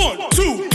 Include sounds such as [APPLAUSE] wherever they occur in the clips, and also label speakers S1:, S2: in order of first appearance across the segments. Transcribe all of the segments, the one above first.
S1: One, two,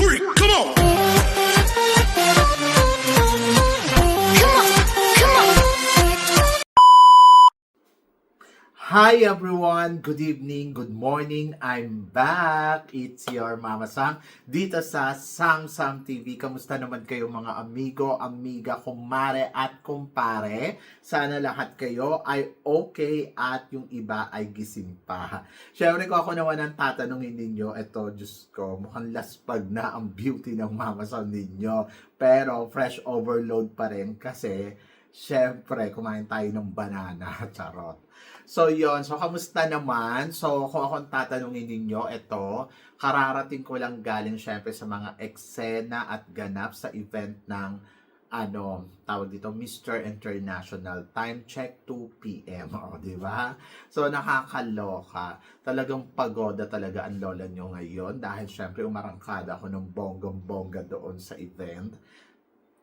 S2: Hi everyone! Good evening, good morning. I'm back. It's your Mama Sam dito sa Sam Sam TV. Kamusta naman kayo mga amigo, amiga, kumare at kumpare? Sana lahat kayo ay okay at yung iba ay gising pa. Siyempre ko ako naman ang tatanungin ninyo, eto, Diyos ko, mukhang laspag na ang beauty ng Mama Sam ninyo. Pero fresh overload pa rin kasi Siyempre, kumain tayo ng banana, [LAUGHS] charot. So, yon So, kamusta naman? So, kung akong tatanungin ninyo, ito, kararating ko lang galing syempre sa mga eksena at ganap sa event ng ano, tawag dito, Mr. International. Time check 2 p.m. [LAUGHS] O, di ba? So, nakakaloka. Talagang pagoda talaga ang lola nyo ngayon dahil syempre umarangkada ako ng bonggong-bongga doon sa event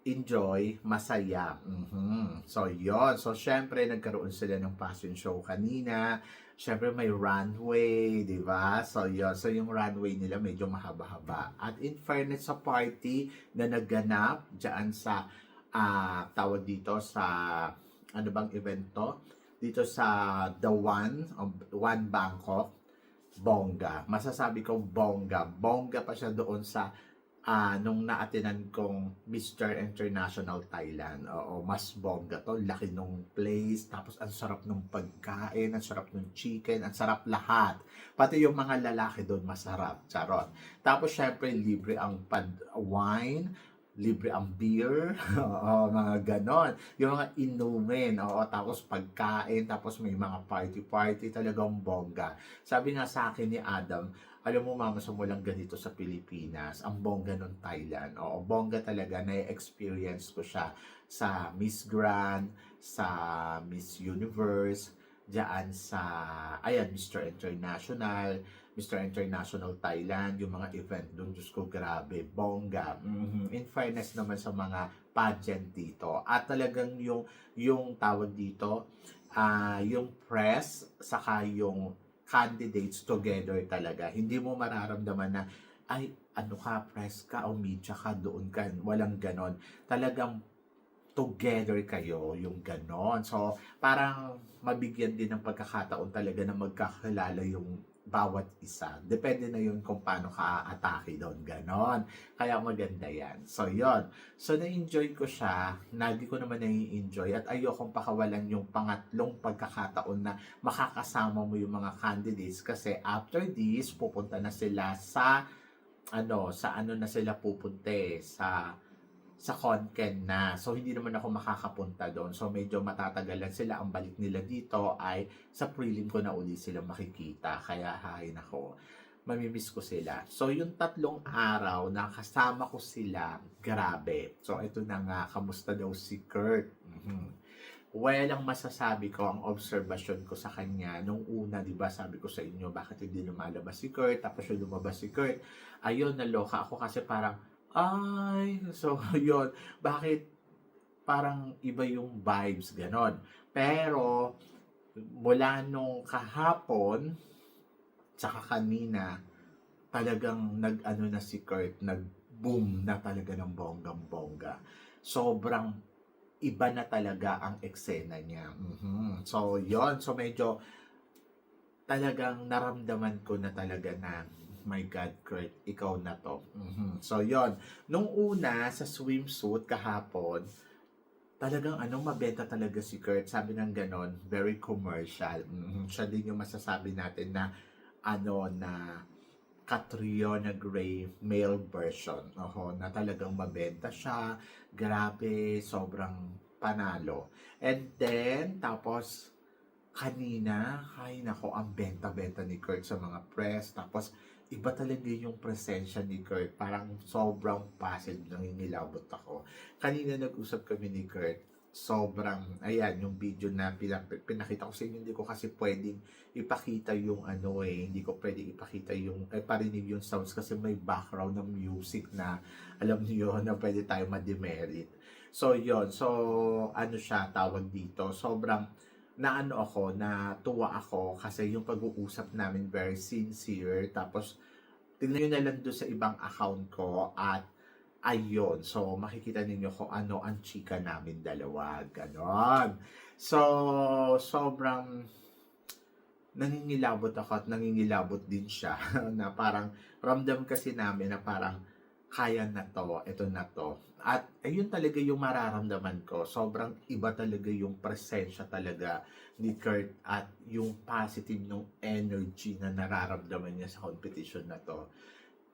S2: enjoy, masaya. Mhm. So, yon So, syempre, nagkaroon sila ng fashion show kanina. Syempre, may runway, di ba? So, yon So, yung runway nila medyo mahaba-haba. At in fairness sa party na nagganap dyan sa, ah tawag dito sa, ano bang event to? Dito sa The One, of One Bangkok, bongga. Masasabi ko bongga. Bongga pa siya doon sa ah nung naatinan kong Mr. International Thailand. Oo, mas bongga to. Laki nung place, tapos ang sarap nung pagkain, ang sarap nung chicken, ang sarap lahat. Pati yung mga lalaki doon masarap. Charot. Tapos syempre libre ang pad wine, libre ang beer, [LAUGHS] oo, mga ganon. Yung mga inumin, oo, tapos pagkain, tapos may mga party-party, talagang bongga. Sabi nga sa akin ni Adam, alam mo mama, sa walang ganito sa Pilipinas, ang bongga ng Thailand. Oo, bongga talaga, na-experience ko siya sa Miss Grand, sa Miss Universe, diyan sa, ayan, Mr. International, Mr. International Thailand, yung mga event doon, Diyos ko, grabe, bongga. Mhm. In fairness naman sa mga pageant dito. At talagang yung, yung tawag dito, ah yung press, saka yung candidates together talaga. Hindi mo mararamdaman na, ay, ano ka, press ka o media ka, doon ka. Walang ganon. Talagang together kayo, yung ganon. So, parang mabigyan din ng pagkakataon talaga na magkakilala yung bawat isa. Depende na yun kung paano ka atake doon. Ganon. Kaya maganda yan. So, yon So, na-enjoy ko siya. Lagi ko naman na-enjoy. At ayokong pakawalan yung pangatlong pagkakataon na makakasama mo yung mga candidates. Kasi after this, pupunta na sila sa ano, sa ano na sila pupunte sa sa Konken na. So, hindi naman ako makakapunta doon. So, medyo matatagalan sila. Ang balik nila dito ay sa prelim ko na uli sila makikita. Kaya, hay nako, mamimiss ko sila. So, yung tatlong araw na kasama ko sila, grabe. So, ito na nga, kamusta daw si Kurt? Mhm. Well, ang masasabi ko, ang observation ko sa kanya, nung una, di ba, sabi ko sa inyo, bakit hindi lumalabas si Kurt? Tapos yung lumabas si Kurt, ayun, naloka ako kasi parang, ay, so, [LAUGHS] yun, bakit parang iba yung vibes, ganon. Pero, mula nung kahapon, tsaka kanina, talagang nag-ano na si Kurt, nag-boom na talaga ng bonggang-bongga. Sobrang iba na talaga ang eksena niya. Mhm. So, yon So, medyo talagang naramdaman ko na talaga na my God, Kurt, ikaw na to. Mhm. So, yon Nung una, sa swimsuit kahapon, talagang ano, mabenta talaga si Kurt. Sabi ng ganon, very commercial. Mhm. Siya din yung masasabi natin na ano na Catriona Gray male version. Oho, na talagang mabenta siya. Grabe, sobrang panalo. And then, tapos, kanina, ay nako, ang benta-benta ni Kurt sa mga press. Tapos, iba talaga yung presensya ni Kurt. Parang sobrang passive, nangingilabot ako. Kanina nag-usap kami ni Kurt. Sobrang, ayan, yung video na pinakita ko sa inyo, hindi ko kasi pwedeng ipakita yung ano eh, hindi ko pwedeng ipakita yung, eh, parinig yung sounds kasi may background ng music na, alam niyo [LAUGHS] na pwede tayo ma-demerit. So, yon So, ano siya, tawag dito, sobrang, na ano ako, na tuwa ako kasi yung pag-uusap namin very sincere, tapos tingnan nyo na lang doon sa ibang account ko at ayun. So, makikita ninyo kung ano ang chika namin dalawa. Ganon. So, sobrang nangingilabot ako at nangingilabot din siya [LAUGHS] na parang ramdam kasi namin na parang kaya na to, ito na to. At ayun talaga yung mararamdaman ko. Sobrang iba talaga yung presensya talaga ni Kurt at yung positive ng energy na nararamdaman niya sa competition na to.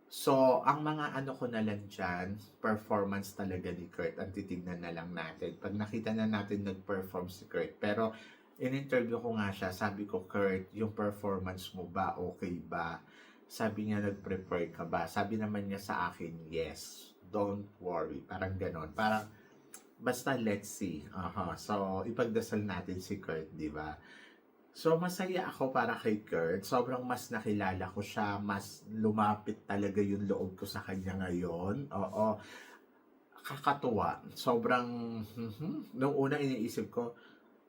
S2: So, ang mga ano ko na lang dyan, performance talaga ni Kurt, ang titignan na lang natin. Pag nakita na natin nag-perform si Kurt, pero in-interview ko nga siya, sabi ko, Kurt, yung performance mo ba, okay ba? Sabi niya, nag-prepare ka ba? Sabi naman niya sa akin, yes. Don't worry. Parang ganon. Parang, basta let's see. Aha. So, ipagdasal natin si Kurt, di ba? So, masaya ako para kay Kurt. Sobrang mas nakilala ko siya. Mas lumapit talaga yung loob ko sa kanya ngayon. Oo. Kakatuwa. Sobrang, mhm. nung una iniisip ko,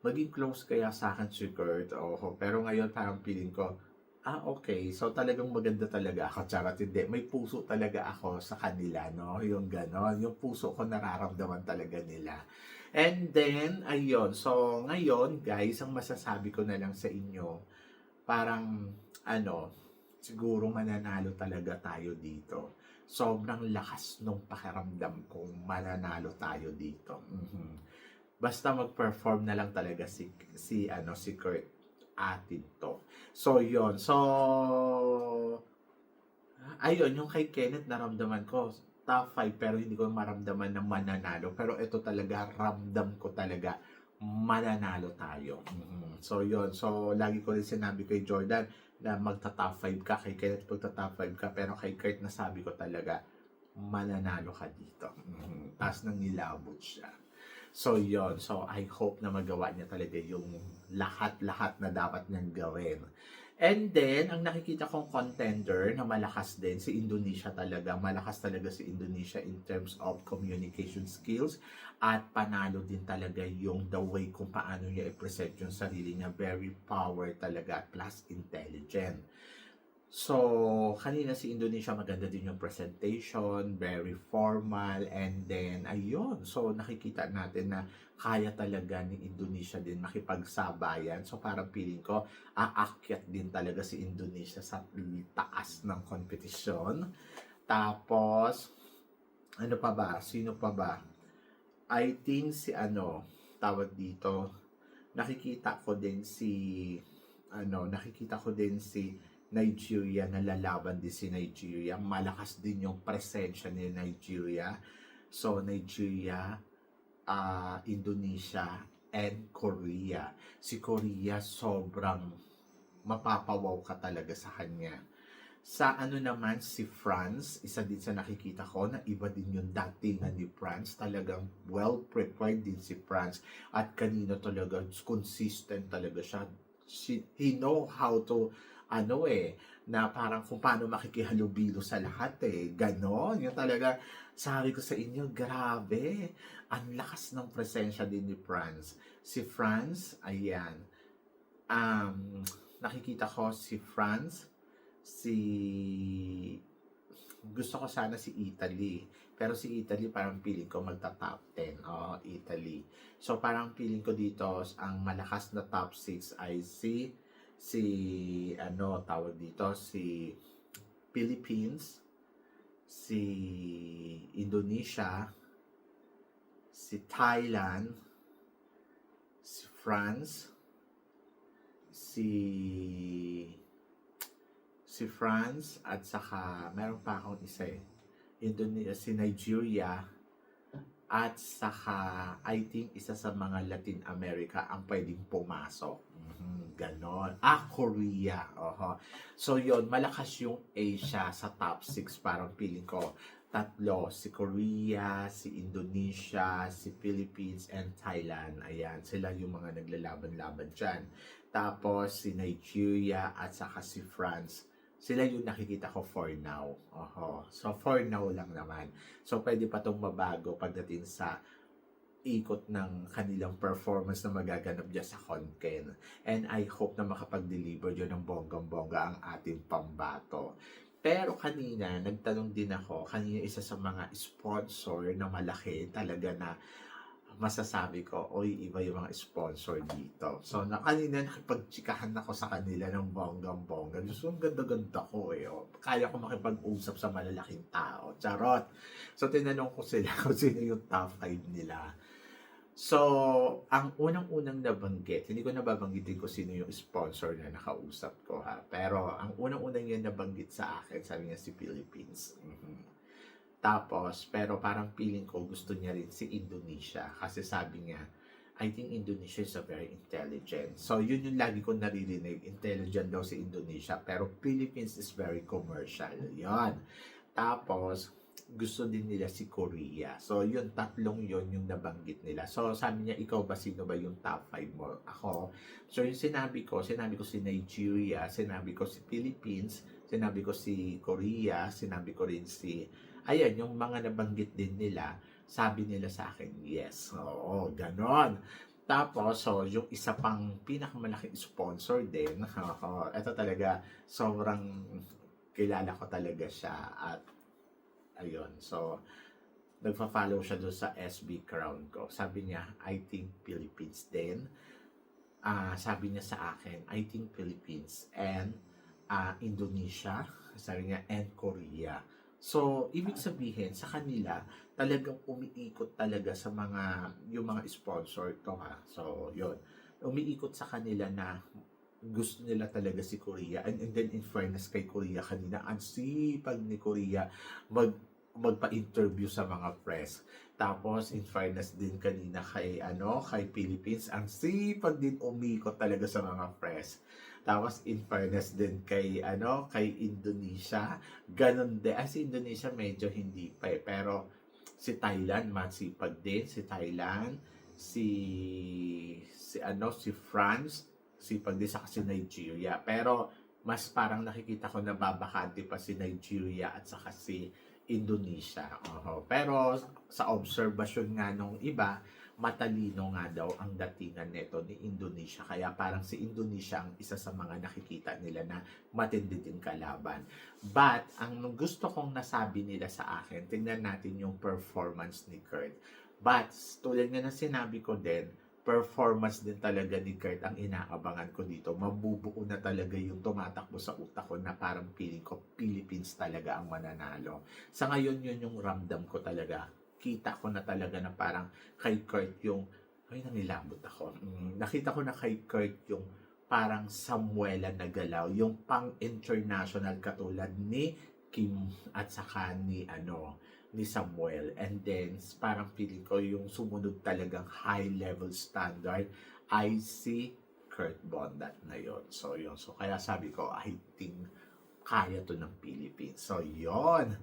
S2: maging close kaya sa akin si Kurt. Oo. Pero ngayon parang feeling ko, ah, okay. So, talagang maganda talaga ako. Charot, hindi. May puso talaga ako sa kanila, no? Yung ganon. Yung puso ko nararamdaman talaga nila. And then, ayun. So, ngayon, guys, ang masasabi ko na lang sa inyo, parang, ano, siguro mananalo talaga tayo dito. Sobrang lakas nung pakiramdam kong mananalo tayo dito. Mhm. Basta mag-perform na lang talaga si, si, ano, si Kurt atin to. So, yon So, ayun, yung kay Kenneth, naramdaman ko, top 5, pero hindi ko maramdaman na mananalo. Pero ito talaga, ramdam ko talaga, mananalo tayo. Mhm. So, yon So, lagi ko rin sinabi kay Jordan na magta-top 5 ka, kay Kenneth magta-top 5 ka, pero kay Kurt nasabi ko talaga, mananalo ka dito. Mhm. Taas nang nilabot siya. So, yon So, I hope na magawa niya talaga yung lahat-lahat na dapat niyang gawin. And then, ang nakikita kong contender na malakas din, si Indonesia talaga. Malakas talaga si Indonesia in terms of communication skills at panalo din talaga yung the way kung paano niya i-present yung sarili niya. Very power talaga plus intelligent. So, kanina si Indonesia maganda din yung presentation, very formal, and then, ayun. So, nakikita natin na kaya talaga ni Indonesia din makipagsabayan. So, parang feeling ko, aakyat din talaga si Indonesia sa taas ng kompetisyon. Tapos, ano pa ba? Sino pa ba? I think si ano, tawag dito, nakikita ko din si, ano, nakikita ko din si Nigeria na lalaban din si Nigeria. Malakas din yung presensya ni Nigeria. So, Nigeria, ah, Indonesia, and Korea. Si Korea, sobrang mapapawaw ka talaga sa kanya. Sa ano naman, si France, isa din sa nakikita ko na iba din yung datingan ni France. Talagang well-prepared din si France. At kanina talaga, consistent talaga siya. She, he know how to ano eh, na parang kung paano makikihalubilo sa lahat eh. Ganon. Yung talaga, sabi ko sa inyo, grabe. Ang lakas ng presensya din ni Franz. Si Franz, ayan. Um, nakikita ko si Franz, si... Gusto ko sana si Italy. Pero si Italy parang feeling ko magta-top 10. Oh, Italy. So parang feeling ko dito, ang malakas na top 6 ay si si ano tawag dito si Philippines si Indonesia si Thailand si France si si France at saka meron pa akong isa eh. Indonesia si Nigeria at saka I think isa sa mga Latin America ang pwedeng pumasok. Mhm, ganon. Ah, Korea. Oho. So yon malakas yung Asia sa top 6 parang feeling ko. Tatlo, si Korea, si Indonesia, si Philippines, and Thailand. Ayan, sila yung mga naglalaban-laban dyan. Tapos, si Nigeria at saka si France sila yung nakikita ko for now. Oho. So, for now lang naman. So, pwede pa itong mabago pagdating sa ikot ng kanilang performance na magaganap dyan sa Konken. And I hope na makapag-deliver yun ng bonggang-bongga ang ating pambato. Pero kanina, nagtanong din ako, kanina isa sa mga sponsor na malaki talaga na masasabi ko, oy, iba yung mga sponsor dito. So, na, kanina nakipagtsikahan ako sa kanila ng bonggang-bongga. Gusto ang ganda-ganda ko eh. Oh. Kaya ko makipag-usap sa malalaking tao. Charot! So, tinanong ko sila [LAUGHS] kung sino yung top 5 nila. So, ang unang-unang nabanggit, hindi ko nababanggitin ko sino yung sponsor na nakausap ko ha. Pero, ang unang-unang yun nabanggit sa akin, sabi niya si Philippines. Mhm. Tapos, pero parang feeling ko gusto niya rin si Indonesia. Kasi sabi niya, I think Indonesia is a very intelligent. So, yun yung lagi ko naririnig. Intelligent daw si Indonesia. Pero Philippines is very commercial. Yan. Tapos, gusto din nila si Korea. So, yun, tatlong yun yung nabanggit nila. So, sabi niya, ikaw ba, sino ba yung top 5 mo? Ako. So, yung sinabi ko, sinabi ko si Nigeria, sinabi ko si Philippines, sinabi ko si Korea, sinabi ko rin si ayan, yung mga nabanggit din nila, sabi nila sa akin, yes. Oo, ganon. Tapos, so, yung isa pang pinakamalaking sponsor din, [LAUGHS] ito talaga, sobrang kilala ko talaga siya at ayun, so, nagfa-follow siya doon sa SB Crown ko. Sabi niya, I think Philippines din. Ah, sabi niya sa akin, I think Philippines and ah, Indonesia, sabi niya, and Korea. So, ibig sabihin, sa kanila, talagang umiikot talaga sa mga, yung mga sponsor to ha. So, yun. Umiikot sa kanila na gusto nila talaga si Korea. And, and then, in fairness kay Korea kanina, ang sipag ni Korea mag, magpa-interview sa mga press. Tapos, in fairness din kanina kay, ano, kay Philippines, ang sipag din umikot talaga sa mga press. Tapos in fairness din kay ano, kay Indonesia, ganun din. As Indonesia medyo hindi pa eh. Pero si Thailand masipag din, si Thailand, si si ano, si France, sipag din sa si Nigeria. Pero mas parang nakikita ko na babakante pa si Nigeria at saka si Indonesia. Oho. Pero sa observation nga nung iba, matalino nga daw ang datingan nito ni Indonesia. Kaya parang si Indonesia ang isa sa mga nakikita nila na matindi din kalaban. But, ang gusto kong nasabi nila sa akin, tingnan natin yung performance ni Kurt. But, tulad nga na sinabi ko din, performance din talaga ni Kurt ang inaabangan ko dito. Mabubuo na talaga yung tumatakbo sa utak ko na parang feeling ko Philippines talaga ang mananalo. Sa ngayon, yun yung ramdam ko talaga kita ko na talaga na parang kay Kurt yung, ay nangilabot ako. Mm, nakita ko na kay Kurt yung parang Samuela na galaw, yung pang-international katulad ni Kim at saka ni ano, ni Samuel. And then, parang feeling ko yung sumunod talagang high level standard ay si Kurt Bondat na yon So, yun. So, kaya sabi ko, I think kaya to ng Philippines. So, yon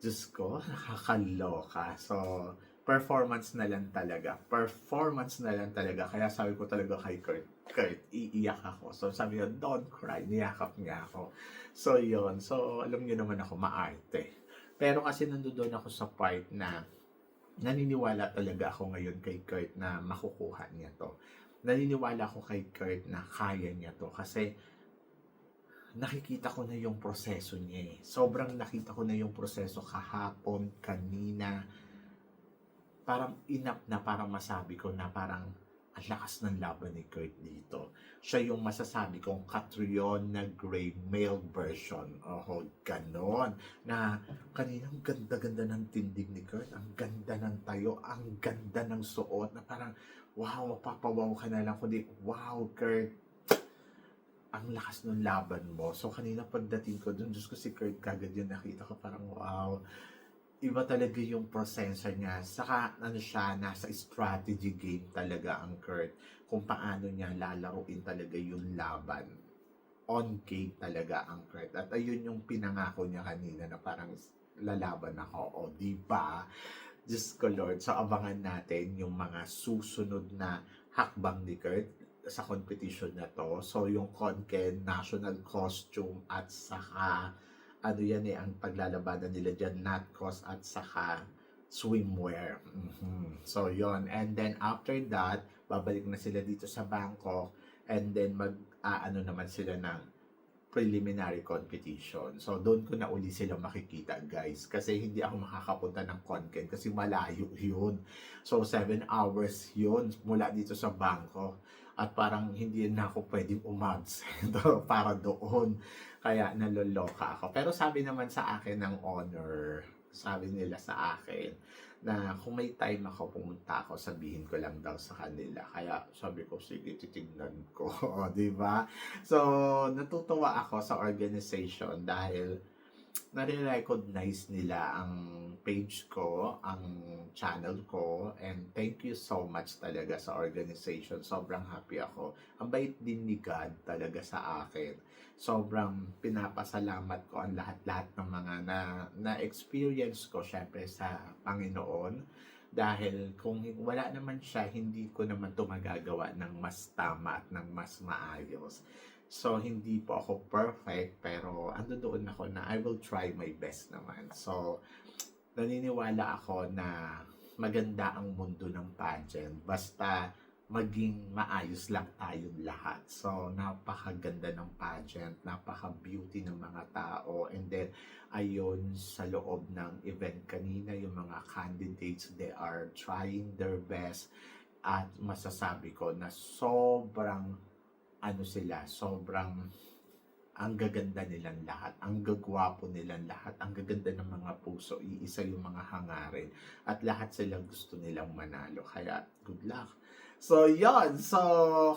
S2: Diyos ko, [LAUGHS] nakakaloka. So, performance na lang talaga. Performance na lang talaga. Kaya sabi ko talaga kay Kurt, Kurt, iiyak ako. So, sabi niya, don't cry. Niyakap niya ako. So, yon So, alam niyo naman ako, maarte. Pero kasi nandoon ako sa part na naniniwala talaga ako ngayon kay Kurt na makukuha niya to. Naniniwala ako kay Kurt na kaya niya to. Kasi, nakikita ko na yung proseso niya eh. Sobrang nakita ko na yung proseso kahapon, kanina. Parang inap na parang masabi ko na parang ang lakas ng laban ni Kurt dito. Siya yung masasabi kong Catriona Gray male version. Oh, ganon. Na kaninang ganda-ganda ng tindig ni Kurt. Ang ganda ng tayo. Ang ganda ng suot. Na parang, wow, mapapawaw ka na lang. Kundi, wow, Kurt, ang lakas ng laban mo. So, kanina pagdating ko dun, Diyos ko si Kurt kagad yun nakita ko parang wow. Iba talaga yung proseso niya. Saka, ano siya, nasa strategy game talaga ang Kurt. Kung paano niya lalaruin talaga yung laban. On game talaga ang Kurt. At ayun yung pinangako niya kanina na parang lalaban ako. O, di ba? Diyos ko Lord. So, abangan natin yung mga susunod na hakbang ni Kurt sa competition na to. So, yung Konken national costume at saka ano yan eh, ang paglalabanan nila dyan, Natcos at saka swimwear. Mhm. So, yon And then, after that, babalik na sila dito sa Bangkok and then mag, ah, ano naman sila ng preliminary competition. So, doon ko na uli sila makikita, guys. Kasi hindi ako makakapunta ng content kasi malayo yun. So, 7 hours yun mula dito sa bangko. At parang hindi na ako pwedeng umabsent [LAUGHS] para doon. Kaya naloloka ako. Pero sabi naman sa akin ng honor, sabi nila sa akin, na kung may time ako pumunta ako, sabihin ko lang daw sa kanila. Kaya sabi ko, sige, titignan ko. [LAUGHS] O, di ba? So, natutuwa ako sa organization dahil nare-recognize nila ang page ko, ang channel ko, and thank you so much talaga sa organization. Sobrang happy ako. Ang bait din ni God talaga sa akin. Sobrang pinapasalamat ko ang lahat-lahat ng mga na, na-experience ko syempre sa Panginoon. Dahil kung wala naman siya, hindi ko naman ito magagawa ng mas tama at ng mas maayos. So, hindi po ako perfect, pero ando doon ako na I will try my best naman. So, naniniwala ako na maganda ang mundo ng pageant. Basta maging maayos lang tayong lahat. So, napakaganda ng pageant, napaka-beauty ng mga tao. And then, ayun, sa loob ng event kanina, yung mga candidates, they are trying their best. At masasabi ko na sobrang ano sila, sobrang ang gaganda nilang lahat, ang gagwapo nilang lahat, ang gaganda ng mga puso, iisa yung mga hangarin, at lahat sila gusto nilang manalo. Kaya, good luck. So, yon So,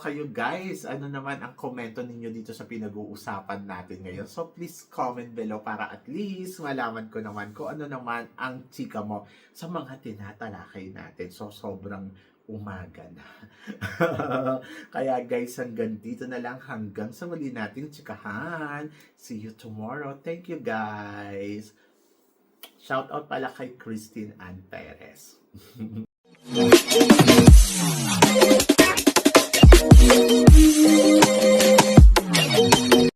S2: kayo guys, ano naman ang komento ninyo dito sa pinag-uusapan natin ngayon? So, please comment below para at least malaman ko naman kung ano naman ang chika mo sa mga tinatalakay natin. So, sobrang umaga na. [LAUGHS] Kaya guys, hanggang dito na lang hanggang sa muli nating tsikahan. See you tomorrow. Thank you guys. Shout out pala kay Christine Ann Perez. [LAUGHS]